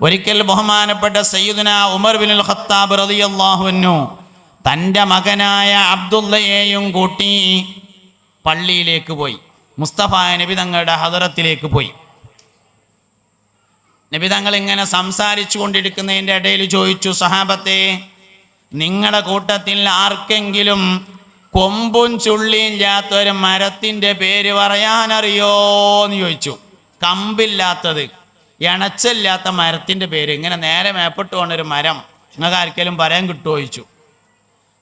ഒരിക്കൽ ബഹുമാനപ്പെട്ട സയ്യിദുന ഉമർ ബിൻ ഖത്താബ് റതിയല്ലാഹുവിനു തന്റെ മകനായ അബ്ദുള്ളയെയും കൂട്ടി പള്ളിയിലേക്ക് പോയി. മുസ്തഫ നബി തങ്ങളുടെ ഹദറത്തിലേക്ക് പോയി. നബി തങ്ങൾ ഇങ്ങനെ സംസാരിച്ചു കൊണ്ടിരിക്കുന്നതിന്റെ ഇടയിൽ ചോദിച്ചു സഹാബത്തെ നിങ്ങളുടെ കൂട്ടത്തിൽ ആർക്കെങ്കിലും കൊമ്പും ചുള്ളിയും ചാത്തൊരു മരത്തിന്റെ പേര് പറയാനറിയോ എന്ന് ചോദിച്ചു. കമ്പില്ലാത്തത്. ഇണച്ചില്ലാത്ത മരത്തിന്റെ പേര്. ഇങ്ങനെ നേരെ മേപ്പിട്ട് ഒരു മരം. നിങ്ങൾക്ക് ആർക്കെങ്കിലും പറയാൻ കിട്ടുമോ ചോദിച്ചു.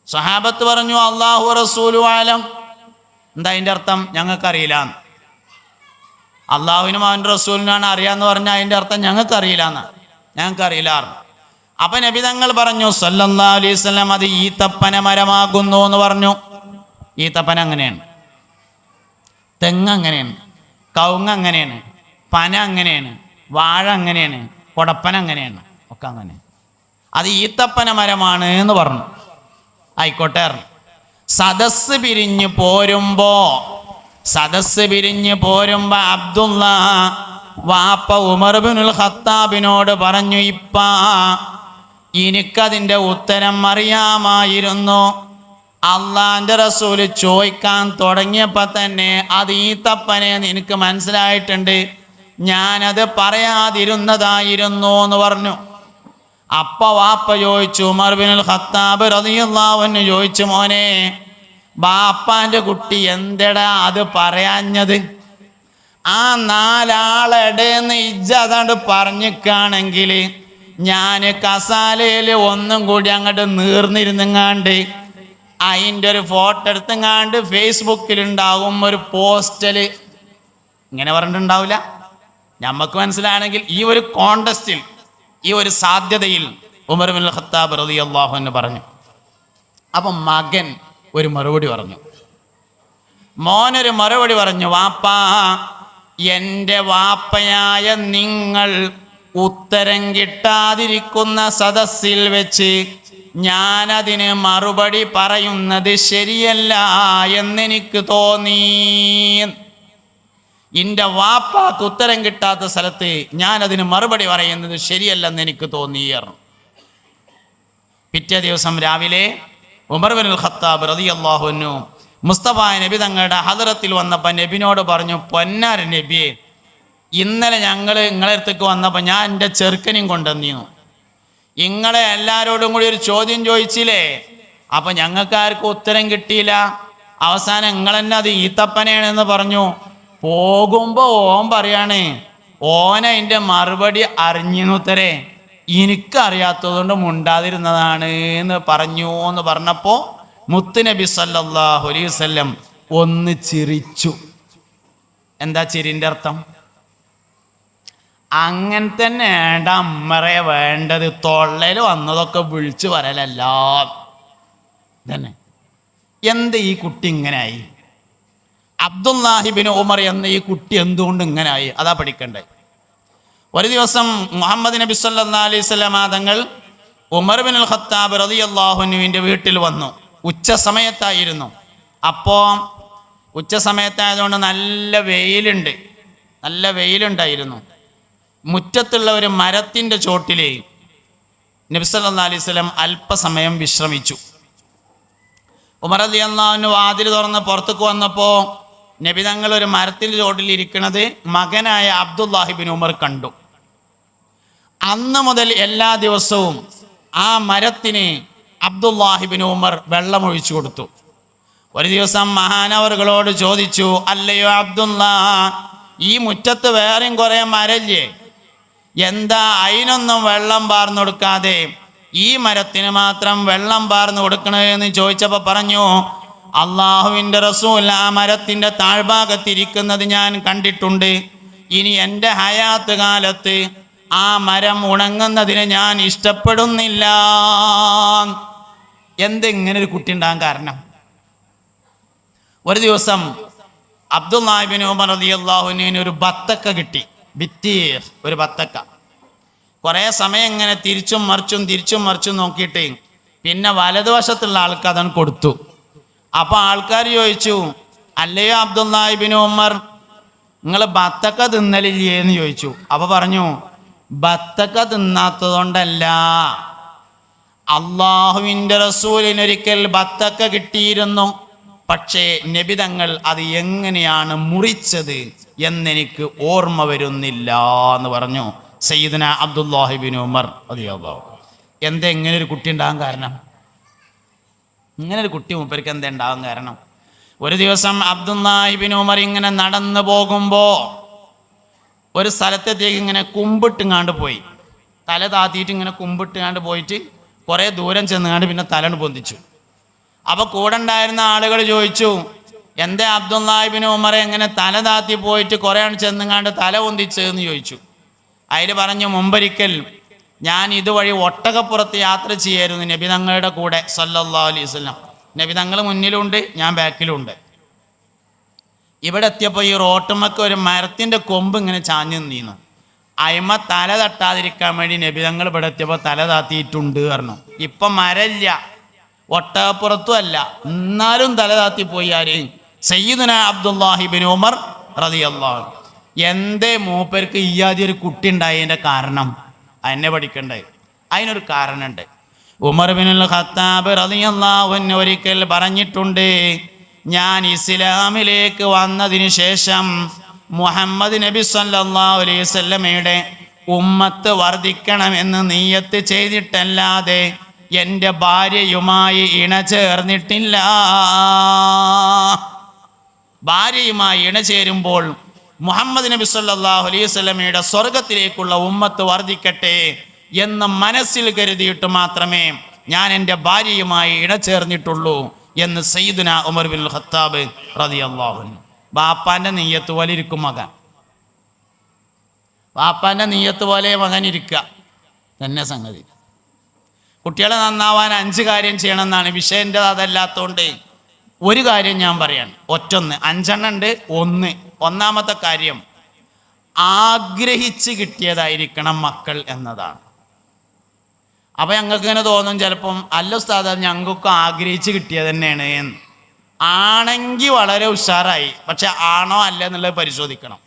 സഹാബത്ത് പറഞ്ഞു അള്ളാഹു റസൂലു ആലം എന്താ അതിന്റെ അർത്ഥം? ഞങ്ങൾക്കറിയില്ല അള്ളാഹുവിനും അവന്റെ റസൂലിനാണ് അറിയാന്ന് പറഞ്ഞാൽ അതിന്റെ അർത്ഥം ഞങ്ങൾക്കറിയില്ല എന്ന്. ഞങ്ങൾക്കറിയില്ല അപ്പൊ നബി തങ്ങൾ പറഞ്ഞു സല്ലല്ലാ അലൈഹി സ്വലം അത് ഈത്തപ്പന മരമാകുന്നു എന്ന് പറഞ്ഞു. ഈത്തപ്പന അങ്ങനെയാണ്. തെങ്ങ് അങ്ങനെയാണ്. കവുങ്ങ് അങ്ങനെയാണ്. പന അങ്ങനെയാണ്. വാഴ അങ്ങനെയാണ് കൊടപ്പന അങ്ങനെയാണ് ഒക്കെ അങ്ങനെ. അത് ഈത്തപ്പന മരമാണ് എന്ന് പറഞ്ഞു. ആയിക്കോട്ടെ സദസ് പിരിഞ്ഞ് പോരുമ്പോ സദസ് പിരിഞ്ഞ് പോരുമ്പോ അബ്ദുള്ള വാപ്പ ഉമർബിനുൽ ഖത്താബിനോട് പറഞ്ഞു ഇപ്പ എനിക്കതിന്റെ ഉത്തരം അറിയാമായിരുന്നു. അള്ളാന്റെ റസൂൽ ചോദിക്കാൻ തുടങ്ങിയപ്പോൾ തന്നെ അത് ഈ തപ്പനെ എനിക്ക് മനസ്സിലായിട്ടുണ്ട്. ഞാനത് പറയാതിരുന്നതായിരുന്നു എന്ന് പറഞ്ഞു. അപ്പ വാപ്പ ചോദിച്ചു ഉമർ ബിനുൽ ഖത്താബ് റളിയല്ലാഹുവിന് ചോദിച്ചു മോനെ ബാപ്പാന്റെ കുട്ടി എന്തടാ അത് പറയാഞ്ഞത്? ആ നാലാളെടേന്ന് ഇജ്ജ അതാണ്ട് പറഞ്ഞിക്കാണെങ്കിൽ ഞാൻ കസാലയിൽ ഒന്നും കൂടി അങ്ങോട്ട് നീർന്നിരുന്നങ്ങാണ്ട് അതിന്റെ ഒരു ഫോട്ടോ എടുത്തെങ്ങാണ്ട് ഫേസ്ബുക്കിലുണ്ടാവും ഒരു പോസ്റ്റൽ. ഇങ്ങനെ പറഞ്ഞിട്ടുണ്ടാവില്ല? നമുക്ക് മനസ്സിലാണെങ്കിൽ ഈ ഒരു കോണ്ടസ്റ്റിൽ ഈ ഒരു സാധ്യതയിൽ ഉമർ ബിൻ ഖത്താബ് റതി അള്ളാഹു എന്ന് പറഞ്ഞു. അപ്പം മകൻ ഒരു മറുപടി പറഞ്ഞു. മോനൊരു മറുപടി പറഞ്ഞു വാപ്പാ എന്റെ വാപ്പയായ നിങ്ങൾ ഉത്തരം കിട്ടാതിരിക്കുന്ന സദസ്സിൽ വെച്ച് ഞാനതിന് മറുപടി പറയുന്നത് ശരിയല്ല എന്നെനിക്ക് തോന്നി എന്റെ വാപ്പാക്ക് ഉത്തരം കിട്ടാത്ത സ്ഥലത്ത് ഞാൻ അതിന് മറുപടി പറയുന്നത് ശരിയല്ലെന്ന് എനിക്ക് തോന്നിയിരുന്നു. പിറ്റേ ദിവസം രാവിലെ ഉമർ ബിൻ ഖത്താബ് റതി അള്ളാഹുനു മുസ്തഫ നബി തങ്ങളുടെ ഹദറത്തിൽ വന്നപ്പോൾ നബിനോട് പറഞ്ഞു പൊന്നാര നബിയെ ഇന്നലെ ഞങ്ങൾ നിങ്ങളെ അടുത്തേക്ക് വന്നപ്പോൾ ഞാൻ എന്റെ ചെറുക്കനെയും കൊണ്ടുവന്നിരുന്നു. നിങ്ങളെ എല്ലാവരോടും കൂടി ഒരു ചോദ്യം ചോദിച്ചില്ലേ? അപ്പം ഞങ്ങൾക്ക് ഉത്തരം കിട്ടിയില്ല. അവസാനം നിങ്ങൾ തന്നെ അത് ഈത്തപ്പനയാണെന്ന് പറഞ്ഞു. പോകുമ്പോൾ ഓൻ പറയാണ് ഓന എന്റെ മറുപടി അറിഞ്ഞുത്തരേ എനിക്കറിയാത്തതുകൊണ്ട് മുണ്ടാതിരുന്നതാണ് എന്ന് പറഞ്ഞു എന്ന് പറഞ്ഞപ്പോൾ മുത്തുനബി സല്ലല്ലാഹു അലൈഹി വസല്ലം ഒന്ന് ചിരിച്ചു. എന്താ ചിരിന്റെ അർത്ഥം? അങ്ങനെ തന്നെ വേണ്ട അമ്മറെ വേണ്ടത്. തൊള്ളയിൽ വന്നതൊക്കെ വിളിച്ചു പറയലല്ല. തന്നെ എന്ത് ഈ കുട്ടി ഇങ്ങനായി അബ്ദുല്ലാഹിബിൻ ഉമർ എന്ന ഈ കുട്ടി എന്തുകൊണ്ട് ഇങ്ങനായി? അതാ പഠിക്കണ്ടേ. ഒരു ദിവസം മുഹമ്മദ് നബി സല്ലാ അലൈഹി സ്വലാം തങ്ങൾ ഉമർ ബിൻ അൽ ഖത്താബ് റതി അള്ളാഹുനുവിന്റെ വീട്ടിൽ വന്നു. ഉച്ച സമയത്തായിരുന്നു. അപ്പോൾ ഉച്ച സമയത്തായതുകൊണ്ട് നല്ല വെയിലുണ്ട്. നല്ല വെയിലുണ്ടായിരുന്നു. മുറ്റത്തുള്ള ഒരു മരത്തിന്റെ ചോട്ടിലേ നബി സല്ലാ അലൈഹി സ്വലം അല്പസമയം വിശ്രമിച്ചു. ഉമർ അലി അള്ളാഹുവിന് വാതിൽ തുറന്ന് പുറത്തേക്ക് വന്നപ്പോൾ നബി തങ്ങൾ ഒരു മരത്തിൽ ചോട്ടിൽ ഇരിക്കുന്നത് മകനായ അബ്ദുല്ലാഹിബിൻ ഉമർ കണ്ടു. അന്ന് മുതൽ എല്ലാ ദിവസവും ആ മരത്തിന് അബ്ദുല്ലാഹിബിൻ ഉമർ വെള്ളമൊഴിച്ചു കൊടുത്തു. ഒരു ദിവസം മഹാനവറുകളോട് ചോദിച്ചു അല്ലയോ അബ്ദുല്ല ഈ മുറ്റത്ത് വേറെയും കുറേ മരല്ലേ? എന്താ അതിനൊന്നും വെള്ളം പാർന്നു കൊടുക്കാതെ ഈ മരത്തിന് മാത്രം വെള്ളം പാർന്നു കൊടുക്കണേ? എന്ന് ചോദിച്ചപ്പോൾ പറഞ്ഞു അള്ളാഹുവിന്റെ റസൂൽ ആ മരത്തിന്റെ താഴ്ഭാഗത്തിരിക്കുന്നത് ഞാൻ കണ്ടിട്ടുണ്ട്. ഇനി എന്റെ ഹയാത്ത് കാലത്ത് ആ മരം ഉണങ്ങുന്നതിന് ഞാൻ ഇഷ്ടപ്പെടുന്നില്ല. എന്തെങ്ങനെ ഒരു കുട്ടി ഉണ്ടാകാൻ കാരണം? ഒരു ദിവസം അബ്ദുല്ലാഹിബിൻ ഉമർ റതി അള്ളാഹുവിന് ഒരു ബത്തക്ക കിട്ടി. ഭിത്തി ഒരു ബത്തക്ക. കുറേ സമയം ഇങ്ങനെ തിരിച്ചും മറിച്ചും തിരിച്ചും മറിച്ചും നോക്കിയിട്ട് പിന്നെ വലതുവശത്തുള്ള ആൾക്ക് അതാണ് കൊടുത്തു. അപ്പോൾ ആൾക്കാർ ചോദിച്ചു അല്ലയോ അബ്ദുല്ലാഹിബിൻ ഉമർ നിങ്ങൾ ബത്തക്ക തിന്നലില്ലേ? എന്ന് ചോദിച്ചു. അപ്പോൾ പറഞ്ഞു ബത്തക്ക തിന്നാത്തതുകൊണ്ടല്ല. അള്ളാഹുവിന്റെ റസൂലിനൊരിക്കൽ ബത്തക്ക കിട്ടിയിരുന്നു. പക്ഷേ നബിതങ്ങൾ അത് എങ്ങനെയാണ് മുറിച്ചത് എന്നെനിക്ക് ഓർമ്മ വരുന്നില്ല എന്ന് പറഞ്ഞു സയ്യിദന അബ്ദുല്ലാഹിബിൻ ഉമർ അതെയോ എന്താ എങ്ങനെ ഒരു കുട്ടി ഉണ്ടാകാൻ കാരണം? ഇങ്ങനെ ഒരു കുട്ടി മൂപ്പർക്ക് എന്താ ഉണ്ടാകാൻ കാരണം? ഒരു ദിവസം അബ്ദുല്ലാഹിബിൻ ഉമർ ഇങ്ങനെ നടന്നു പോകുമ്പോൾ ഒരു സ്ഥലത്തേക്ക് ഇങ്ങനെ കുമ്പിട്ടുങ്ങാണ്ട് പോയി. തല താത്തിയിട്ട് ഇങ്ങനെ കുമ്പിട്ടുങ്ങാണ്ട് പോയിട്ട് കുറേ ദൂരം ചെന്നുകാണ്ട് പിന്നെ തലണ് പൊന്തിച്ചു. അപ്പോൾ കൂടെ ഉണ്ടായിരുന്ന ആളുകൾ ചോദിച്ചു എന്തേ അബ്ദുല്ലാഹിബിൻ ഉമർ എങ്ങനെ തല താത്തി പോയിട്ട് കുറേ ചെന്നുങ്ങാണ്ട് തല പൊന്തിച്ചതെന്ന് ചോദിച്ചു. അതിൽ പറഞ്ഞു മുമ്പൊരിക്കൽ ഞാൻ ഇതുവഴി ഒട്ടകപ്പുറത്ത് യാത്ര ചെയ്യായിരുന്നു നബി തങ്ങളുടെ കൂടെ സല്ലല്ലാ അലൈഹി വസല്ലം. നബി തങ്ങൾ മുന്നിലുണ്ട് ഞാൻ ബാക്കിലുണ്ട്. ഇവിടെ എത്തിയപ്പോൾ ഈ റോട്ടുമ്മക്ക് ഒരു മരത്തിന്റെ കൊമ്പ് ഇങ്ങനെ ചാഞ്ഞു നിന്നു അയമ തല തട്ടാതിരിക്കാൻ വേണ്ടി നബിതങ്ങൾ ഇവിടെ എത്തിയപ്പോൾ തല താത്തിയിട്ടുണ്ട് പറഞ്ഞു. ഇപ്പം മരമില്ല ഒട്ടകപ്പുറത്തും അല്ല എന്നാലും തല താത്തിപ്പോയി ആരെയും സയ്യിദുന അബ്ദുല്ലാഹിബിൻ ഉമർ റതിയല്ലാഹു എന്തേ മൂപ്പർക്ക് ആദ്യം ഒരു കുട്ടി ഉണ്ടായതിന്റെ കാരണം? അതിനെ പഠിക്കണ്ടേ? അതിനൊരു കാരണമുണ്ട് ഉമർ ബിനുൽ ഖത്താബ് റളിയല്ലാഹു അൻഹു ഒരിക്കൽ പറഞ്ഞിട്ടുണ്ട് ഞാൻ ഇസ്ലാമിലേക്ക് വന്നതിന് ശേഷം മുഹമ്മദ് നബി സല്ലല്ലാഹു അലൈഹി വസല്ലമയുടെ ഉമ്മത്ത് വർദ്ധിക്കണമെന്ന് നീയത്ത് ചെയ്തിട്ടല്ലാതെ എന്റെ ഭാര്യയുമായി ഇണ ചേർന്നിട്ടില്ല ഭാര്യയുമായി ഇണചേരുമ്പോൾ മുഹമ്മദ് നബി സല്ലല്ലാഹു അലൈഹി വസല്ലമയുടെ സ്വർഗത്തിലേക്കുള്ള ഉമ്മത്ത് വർദ്ധിക്കട്ടെ എന്ന് മനസ്സിൽ കരുതിയിട്ട് മാത്രമേ ഞാൻ എന്റെ ഭാര്യയുമായി ഇണചേർന്നിട്ടുള്ളൂ എന്ന് സയ്യിദുന ഉമർ ബിൻ ഖത്താബ് റളിയല്ലാഹു അൻഹു. ബാപ്പാന്റെ നെയ്യത്ത് പോലെ ഇരിക്കും മകൻ. ബാപ്പാന്റെ നെയ്യത്ത് പോലെ മകൻ ഇരിക്കുക. തന്നെ സംഗതി. കുട്ടികളെ നന്നാവാൻ അഞ്ച് കാര്യം ചെയ്യണമെന്നാണ് വിഷയന്റെ അതല്ലാത്തതുകൊണ്ട് ഒരു കാര്യം ഞാൻ പറയാൻ. ഒറ്റൊന്ന്. അഞ്ചെണ്ണം ഉണ്ട്. ഒന്ന്. ഒന്നാമത്തെ കാര്യം ആഗ്രഹിച്ച് കിട്ടിയതായിരിക്കണം മക്കൾ എന്നതാണ്. അപ്പം ഞങ്ങൾക്ക് ഇങ്ങനെ തോന്നും ചിലപ്പം അല്ല സ്ഥാത ഞങ്ങൾക്കൊക്കെ ആഗ്രഹിച്ച് കിട്ടിയത് തന്നെയാണ് എന്ന്. ആണെങ്കിൽ വളരെ ഉഷാറായി. പക്ഷെ ആണോ അല്ല എന്നുള്ളത് പരിശോധിക്കണം.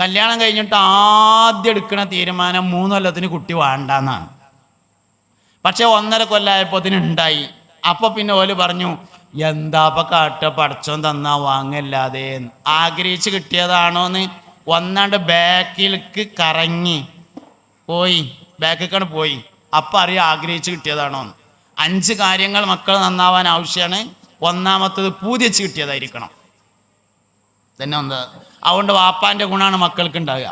കല്യാണം കഴിഞ്ഞിട്ട് ആദ്യം എടുക്കുന്ന തീരുമാനം മൂന്ന് കൊല്ലത്തിന് കുട്ടി വേണ്ടെന്നാണ്. പക്ഷെ ഒന്നര കൊല്ലമായപ്പോത്തിന് ഉണ്ടായി. അപ്പൊ പിന്നെ ഓൽ പറഞ്ഞു എന്താ എന്താപ്പ കാട്ട പടച്ചോൻ തന്നാ വാങ്ങല്ലാതെ? ആഗ്രഹിച്ച് കിട്ടിയതാണോന്ന് ഒന്നാണ്ട് ബാക്കിലേക്ക് കറങ്ങി പോയി ബാക്കിലേക്കാണ് പോയി. അപ്പം അറിയാം ആഗ്രഹിച്ച് കിട്ടിയതാണോന്ന്. അഞ്ച് കാര്യങ്ങൾ മക്കൾ നന്നാവാൻ ആവശ്യമാണ് ഒന്നാമത്തത് പൂതിച്ച് കിട്ടിയതായിരിക്കണം. തന്നെ ഒന്ന്. അതുകൊണ്ട് വാപ്പാന്റെ ഗുണമാണ് മക്കൾക്ക് ഉണ്ടാകുക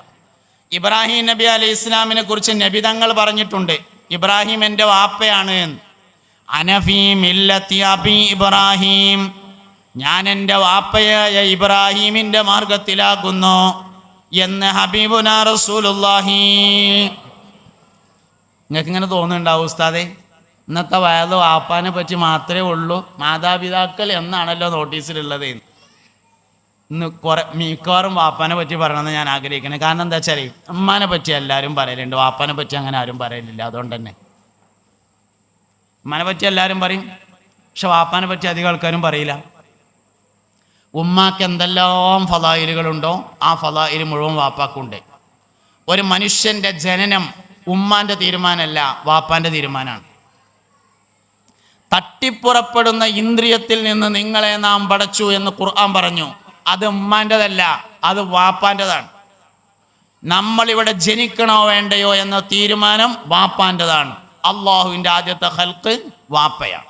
ഇബ്രാഹിം നബി അലൈഹി ഇസ്ലാമിനെ കുറിച്ച് നബിതങ്ങൾ പറഞ്ഞിട്ടുണ്ട് ഇബ്രാഹിം എന്റെ വാപ്പയാണ് എന്ന്. അനഫീ അബി ഇബ്രാഹിം. ഞാൻ എന്റെ വാപ്പയായ ഇബ്രാഹീമിന്റെ മാർഗത്തിലാകുന്നു എന്ന് ഹബീബുന റസൂലുല്ലാഹി നിങ്ങൾക്ക് ഇങ്ങനെ തോന്നുന്നുണ്ടാവും ഉസ്താദെ? ഇന്നത്തെ വയത് വാപ്പാനെ പറ്റി മാത്രമേ ഉള്ളൂ. മാതാപിതാക്കൾ എന്നാണല്ലോ നോട്ടീസിലുള്ളത്. ഇന്ന് കുറെ മിക്കവാറും വാപ്പാനെ പറ്റി പറയണമെന്ന് ഞാൻ ആഗ്രഹിക്കുന്നത് കാരണം എന്താ വെച്ചാൽ ഉമ്മാനെ പറ്റി എല്ലാവരും പറയലുണ്ട്. വാപ്പാനെ പറ്റി അങ്ങനെ ആരും പറയലില്ല. അതുകൊണ്ട് തന്നെ ഉമ്മാനെ പറ്റി എല്ലാവരും പറയും പക്ഷെ വാപ്പാനെ പറ്റി അധികം ആൾക്കാരും പറയില്ല. ഉമ്മാക്ക് എന്തെല്ലാം ഫലായിലുകളുണ്ടോ ആ ഫലായിൽ മുഴുവൻ വാപ്പാക്കുണ്ട്. ഒരു മനുഷ്യന്റെ ജനനം ഉമ്മാന്റെ തീരുമാനമല്ല വാപ്പാന്റെ തീരുമാനമാണ്. തട്ടിപ്പുറപ്പെടുന്ന ഇന്ദ്രിയത്തിൽ നിന്ന് നിങ്ങളെ നാം പടച്ചു എന്ന് ഖുർആൻ പറഞ്ഞു അത് ഉമ്മാന്റെതല്ല അത് വാപ്പാന്റെതാണ് നമ്മളിവിടെ ജനിക്കണോ വേണ്ടയോ എന്ന തീരുമാനം വാപ്പാന്റെതാണ് അള്ളാഹുവിന്റെ ആദ്യത്തെ ഹൽക്ക് വാപ്പയാണ്.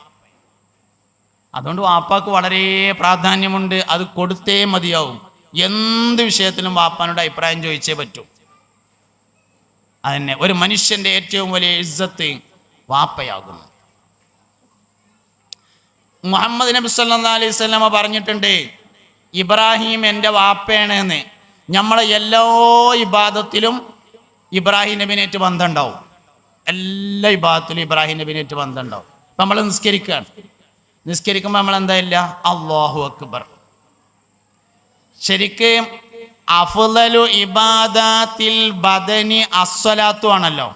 അതുകൊണ്ട് വാപ്പാക്ക് വളരെ പ്രാധാന്യമുണ്ട് അത് കൊടുത്തേ മതിയാവും. എന്ത് വിഷയത്തിലും വാപ്പാനോട് അഭിപ്രായം ചോദിച്ചേ പറ്റൂ. അതന്നെ ഒരു മനുഷ്യന്റെ ഏറ്റവും വലിയ ഇജ്ജത്ത് വാപ്പയാകുന്നു. മുഹമ്മദ് നബി സല്ലാ അലൈഹി പറഞ്ഞിട്ടുണ്ട് ഇബ്രാഹിം എന്റെ വാപ്പയാണ് എന്ന് നമ്മളെ എല്ലാ ഇബാദത്തിലും ഇബ്രാഹിം നബിനേറ്റ് ബന്ധമുണ്ടാവും എല്ലാ വിഭാഗത്തിലും ഇബ്രാഹിം നബിനേറ്റ് ബന്ധമുണ്ടാവും നമ്മൾ നിസ്കരിക്കുകയാണ് നിസ്കരിക്കുമ്പോൾ നമ്മൾ എന്താ ഇല്ല അള്ളാഹു അക്ബർ. ശരിക്കും അഫ്ലലു ഇബാദത്തിൽ ബദനി അസ്വലാത്തു ആണല്ലോ.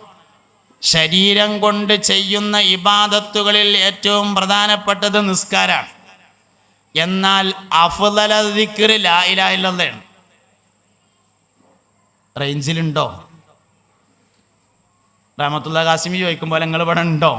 ശരീരം കൊണ്ട് ചെയ്യുന്ന ഇബാദത്തുകളിൽ ഏറ്റവും പ്രധാനപ്പെട്ടത് നിസ്കാരാണ്. എന്നാൽ അഫ്ലല ദിക്ർ ലാ ഇലാഹ ഇല്ലല്ലാഹ് റേഞ്ചിലുണ്ടോ റഹമത്തുള്ള കാസിമി ചോദിക്കുമ്പോൾ നിങ്ങൾ ഇവിടെ ഉണ്ടോ?